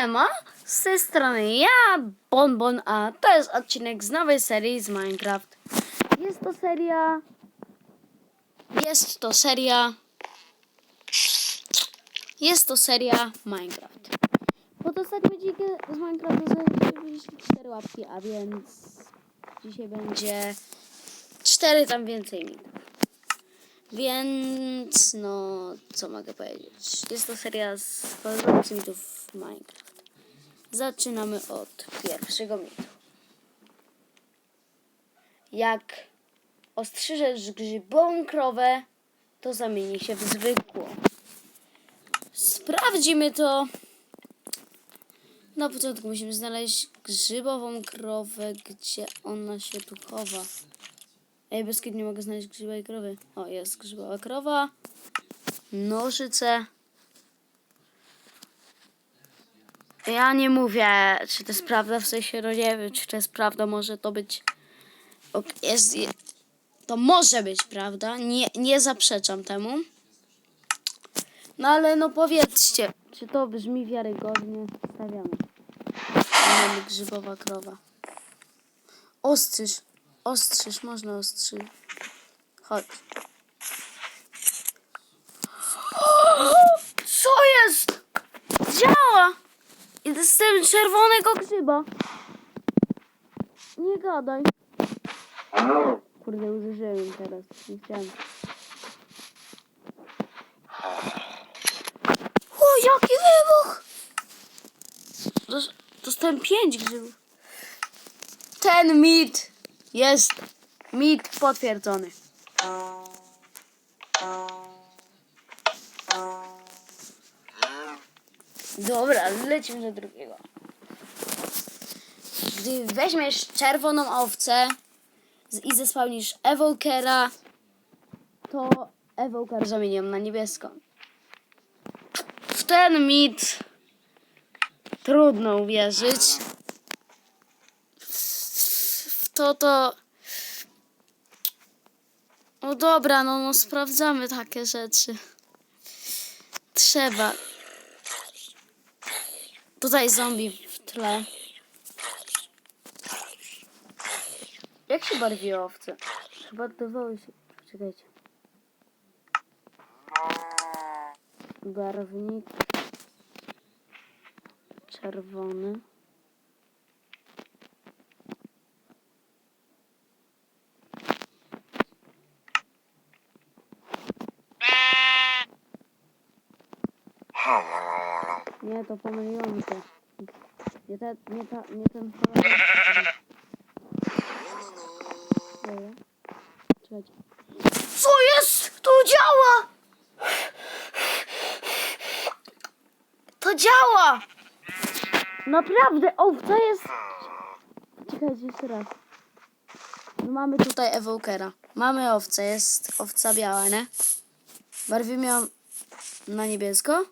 Siema, z tej strony ja, Bonbon, a to jest odcinek z nowej serii z Minecraft. Jest to seria... Jest to seria... Jest to seria Minecraft. Pod ostatnim odcinku z Minecraftu zrobiliśmy 4 łapki, a więc dzisiaj będzie 4 tam więcej minut. Więc, no, co mogę powiedzieć? Jest to seria z podobnych mitów Minecraft. Zaczynamy od pierwszego mitu. Jak ostrzyżesz grzybową krowę, to zamieni się w zwykłą. Sprawdzimy to. Na początku musimy znaleźć grzybową krowę, gdzie ona się tu chowa. Ej, bez nie mogę znaleźć grzybowej krowy. O, jest grzybowa krowa. Nożyce. Ja nie mówię, czy to jest prawda, w sensie, no nie wiem, czy to jest prawda, może to być... Jest, je- to może być prawda, nie, nie zaprzeczam temu. No ale no powiedzcie, czy to brzmi wiarygodnie? Stawiamy. Mamy grzybowa krowa. Ostrzyż. Ostrzyż, można ostrzyż. Chodź. Co jest? Działa! I z czerwonego grzyba. Nie gadaj. Kurde, uderzyłem teraz. Nie chciałem. O, jaki wybuch! Dos- Dostałem pięć grzybów. Ten mit jest mit potwierdzony. Dobra, lecimy do drugiego. Gdy weźmiesz czerwoną owcę i zespałnisz Evokera, to Evoker zamienią na niebieską. W ten mit trudno uwierzyć. W to to... No dobra, no, no sprawdzamy takie rzeczy. Trzeba. Tutaj zombie w tle. Jak się barwi owce? Chyba dawały się. Czekajcie. Barwnik. Czerwony. Nie, to pomyliło mi się. Nie, te, nie, ta, nie ten kolor. Dobra. Czekajcie. Co jest? To działa! To działa! Naprawdę, owca jest... Czekajcie jeszcze raz. No mamy tutaj Evokera. Mamy owcę, jest owca biała, nie? Barwimy ją na niebiesko.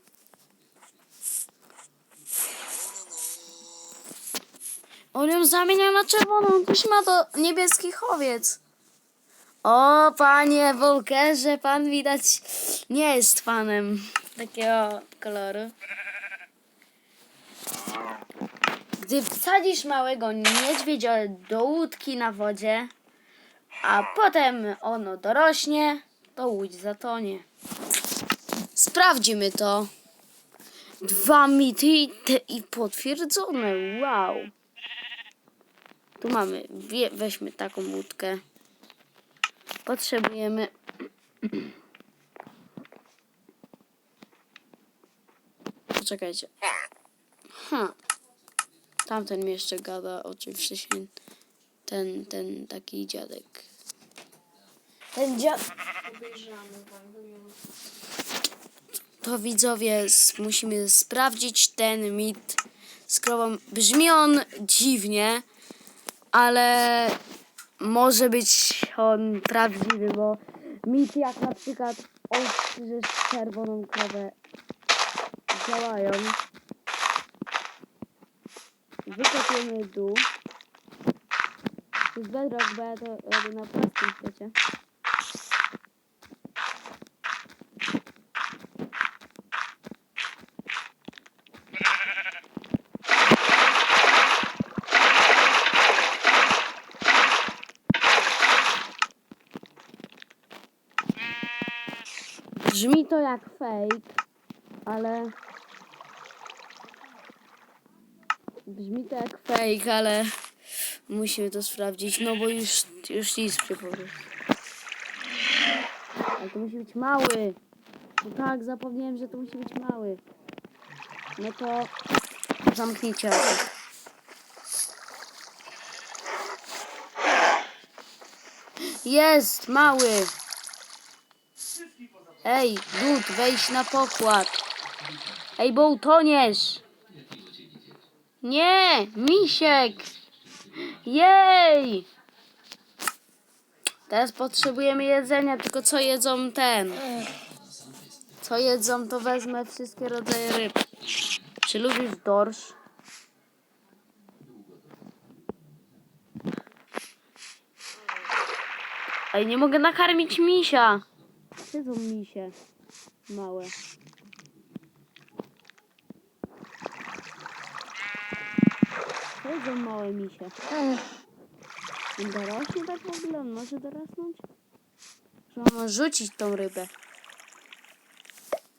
On ją zamienia na czerwoną, też ma to niebieski chowiec. O, panie Wolkerze, pan widać nie jest fanem takiego koloru. Gdy wsadzisz małego niedźwiedzia do łódki na wodzie, a potem ono dorośnie, to łódź zatonie. Sprawdzimy to. Dwa mity i potwierdzone. Wow. Tu mamy, weźmy taką łódkę. Potrzebujemy. Poczekajcie. Ha. Tamten mi jeszcze gada o czymś wcześniej. Ten, ten taki dziadek. Ten dziad... To widzowie, musimy sprawdzić ten mit z krową. Brzmi on dziwnie, ale może być on prawdziwy, bo mit jak na przykład ostrzyżesz czerwoną krowę działają. Wykopiemy dół. To jest bedrock, bo ja to robię na płaskim świecie. Brzmi to jak fake, ale... Brzmi to jak fake, ale musimy to sprawdzić, no bo już, już nic przypomnę. Ale to musi być mały. No tak, zapomniałem, że to musi być mały. No to zamknijcie. Jest, mały. Ej, Dud, wejdź na pokład. Ej, bo utoniesz. Nie, misiek. Jej. Teraz potrzebujemy jedzenia, tylko co jedzą ten? Co jedzą, to wezmę wszystkie rodzaje ryb. Czy lubisz dorsz? Ej, nie mogę nakarmić misia. Gdzie są misie? Małe. Są małe misie? Dorośnie tak w ogóle? On może dorosnąć? Że rzucić tą rybę.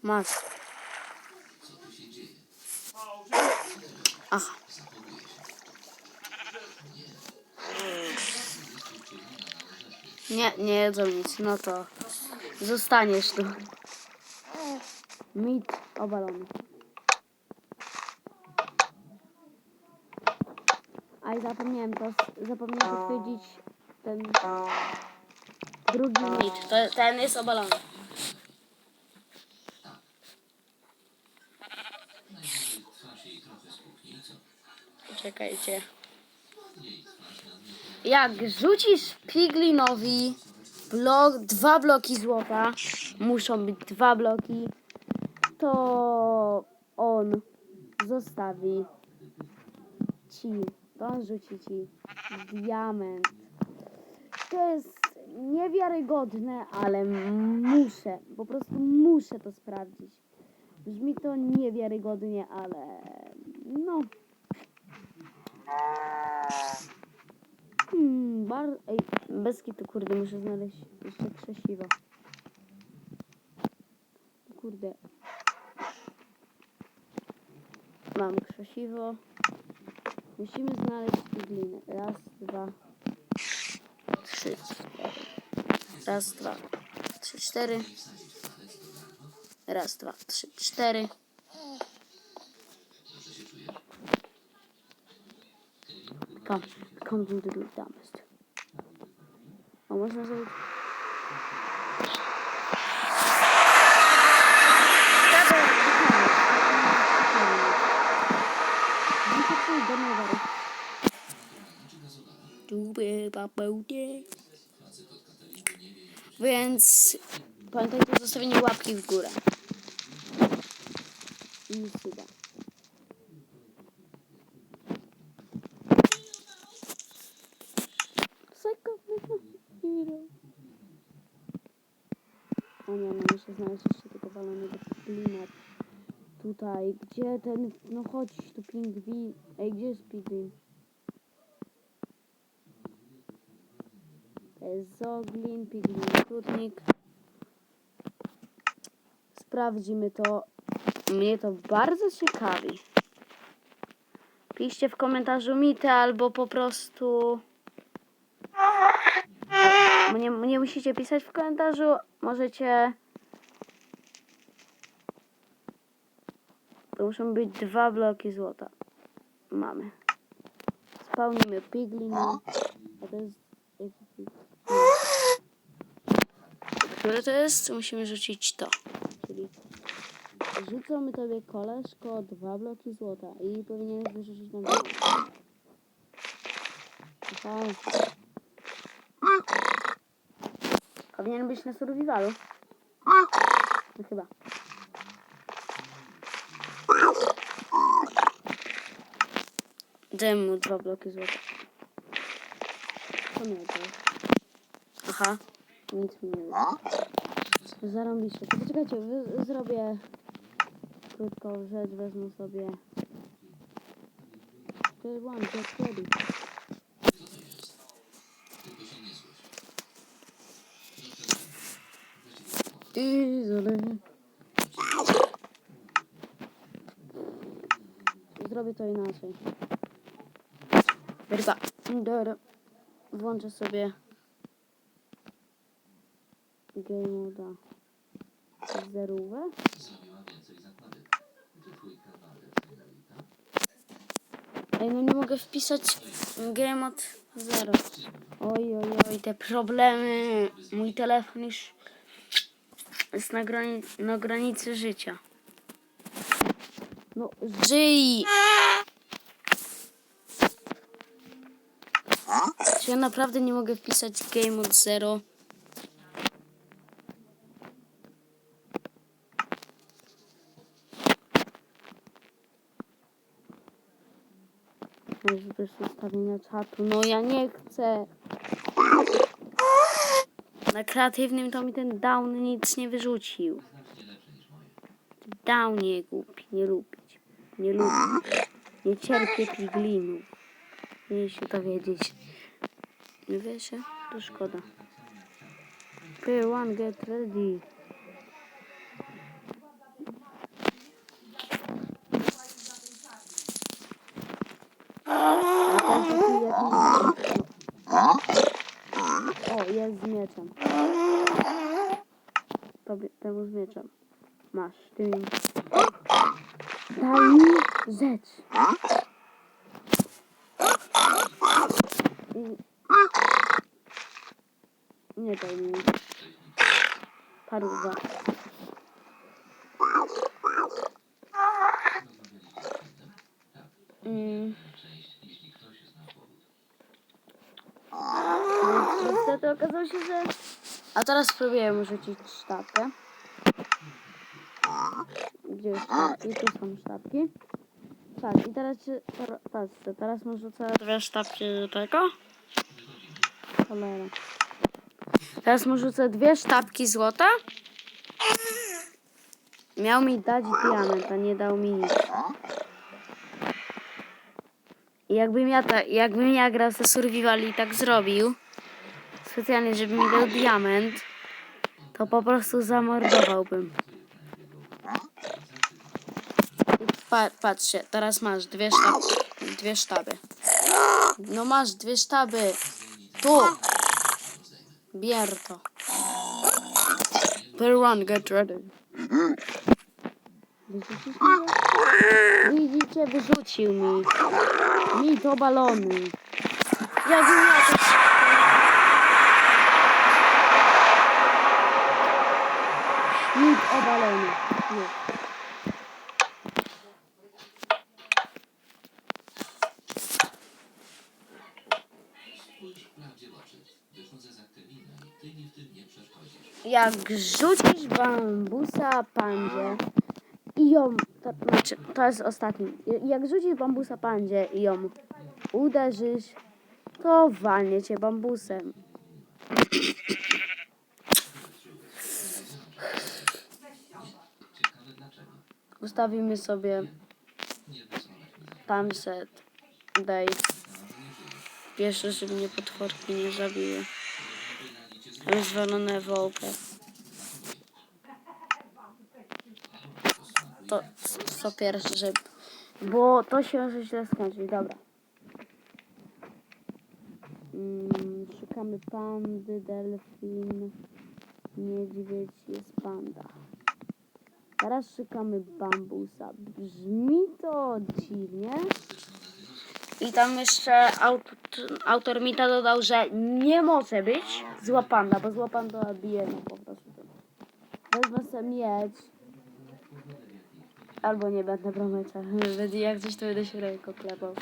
Masz. Aha. Nie, nie jedzą nic. No to zostaniesz tu. Mit obalony. A i zapomniałem to, zapomniałem potwierdzić ten drugi mit. To, ten jest obalony. Czekajcie. Jak rzucisz piglinowi blok, dwa bloki złota, muszą być dwa bloki, to on zostawi ci, to on rzuci ci diament. To jest niewiarygodne, ale muszę, po prostu muszę to sprawdzić. Brzmi to niewiarygodnie, ale no. Hmm, bar... Ej, bez kitu, kurde, muszę znaleźć jeszcze krzesiwo. Kurde. Mam krzesiwo. Musimy znaleźć gliny. Raz, dwa, trzy, cztery. Raz, dwa, trzy, cztery. Raz, dwa, trzy, cztery. Come, come do the dumbest. A można zrobić... Więc pamiętajcie o zostawieniu łapki w górę. I suba. O nie, no muszę znaleźć jeszcze tego walonego klimat. Tutaj, gdzie ten, no chodź tu pingwin. Ej, gdzie jest pingwin? Zoglin, pingwin, trudnik. Sprawdzimy to. Mnie to bardzo ciekawi. Piszcie w komentarzu mitę albo po prostu... Nie, nie musicie pisać w komentarzu, możecie... To muszą być dwa bloki złota. Mamy. Spełnimy piglina. A to jest... Które to jest? Musimy rzucić to. Czyli rzucamy tobie koleżko dwa bloki złota i powinieneś wyrzucić nam... Aha. Powinien być na survivalu. No chyba. Daj mu dwa bloki złota. Co miał to? Aha. Nic mi nie wiem. Zarąbiście. To poczekajcie, zrobię krótką rzecz, wezmę sobie... Good one, get ready. Easily. Zrobię to inaczej. Wyrwa. Dobra. Włączę sobie game moda zerówę. Ej, no nie mogę wpisać game mod 0. Oj, oj, oj, te problemy. Mój telefon już jest na, grani na granicy życia. No, żyj! Czy ja naprawdę nie mogę wpisać game 0? Może bez ustawienia czatu. No ja nie chcę. Na kreatywnym to mi ten down nic nie wyrzucił. Moje. Downie głupi, nie lubić. Nie lubię. Nie cierpię piglinów. Nie się to wiedzieć. Nie wiecie? To szkoda. P1 get ready. Jakiś- O, jest z mieczem. Tobie, temu z mieczem. Masz, ty mi. Daj mi rzecz. Nie daj mi. Paruwa. Okazało się, że... A teraz spróbuję rzucić sztabkę. Gdzie jest sztabki? Tu są sztabki. Tak, i teraz się... teraz- Patrzcie, teraz mu rzucę dwie sztabki tego. Cholera. Teraz mu rzucę dwie sztabki złota. Miał mi dać diament, a nie dał mi nic. I Jakbym ja, ta, jakbym ja grał ze survival i tak zrobił, specjalnie, żeby mi dał diament, to po prostu zamordowałbym. Pa, patrzcie, teraz masz dwie. Dwie sztaby. No masz dwie sztaby. Tu. Bier to. Better run, get ready. Widzicie, wyrzucił mi. Mi to balony. Ja to... Mit obalony. Już. Spójrz prawdzie w oczy. Wychodzę z aktywina i ty mi w tym nie. Jak rzucisz bambusa pandzie i ją, to, znaczy, to jest ostatni. Jak rzucisz bambusa pandzie i ją uderzysz, to walnie cię bambusem. Ustawimy sobie timeset day. Pierwsze, żeby mnie potworki nie zabiły. Rozwalone wołkę. To co pierwsze, żeby... Bo to się może źle skończyć. Dobra. Mm, szukamy pandy, delfin, niedźwiedź, jest panda. Teraz szukamy bambusa. Brzmi to dziwnie. I tam jeszcze aut, autor mi to dodał, że nie może być zła panda, bo zła panda bije no po prostu. Wezmę sobie miecz. Albo nie będę brał. Będzie Jak coś to będę się ręką klepał.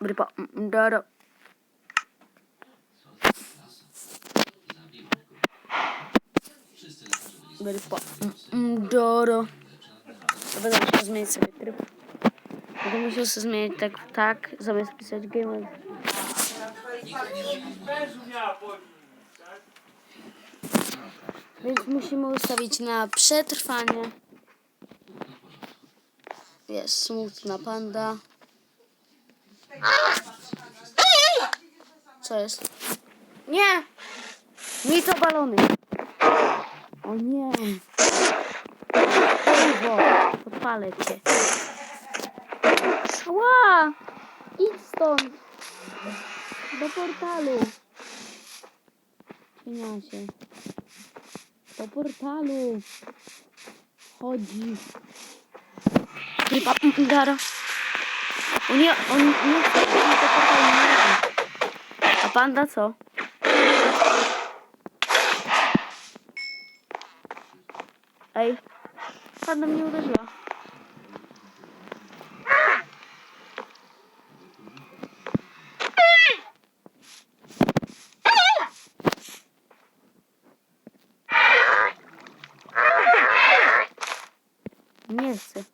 Brypa. Doro. Lekarze byli Brypa. Doro. Będę musiał zmienić sobie tryb. Będę musiał sobie zmienić tak, tak, zamiast pisać game. Więc musimy ustawić na przetrwanie. Jest smutna panda. Co jest? Nie! Mi to balony. O nie. Kurwo, podpalę cię. Ła! Idź stąd. Do portalu. Cieniasie. Do portalu. Chodzi. Chyba dara. O nie, on nie chce do portalu. A panda co? Ej, panda mnie uderzyła. Nie chcę.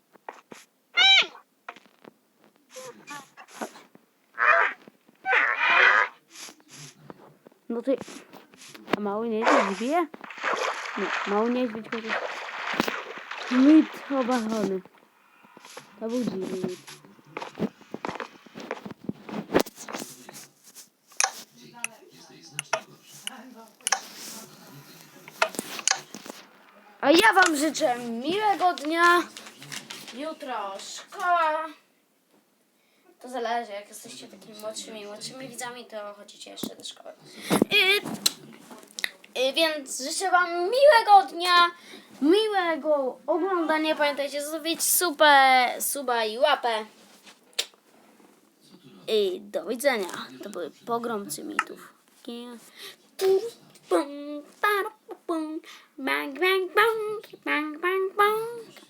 No ty... A mały niedźwiedź bije? Nie, mały niedźwiedź chociaż... Mit obalony. To był dziwny mit. A ja wam życzę miłego dnia. Jutro szkoła. To zależy, jak jesteście takimi młodszymi, młodszymi widzami, to chodzicie jeszcze do szkoły. I więc życzę wam miłego dnia, miłego oglądania. Pamiętajcie zostawić super, suba i łapę. I do widzenia. To były pogromcy mitów. Bang, bang, bang, bang, bang, bang.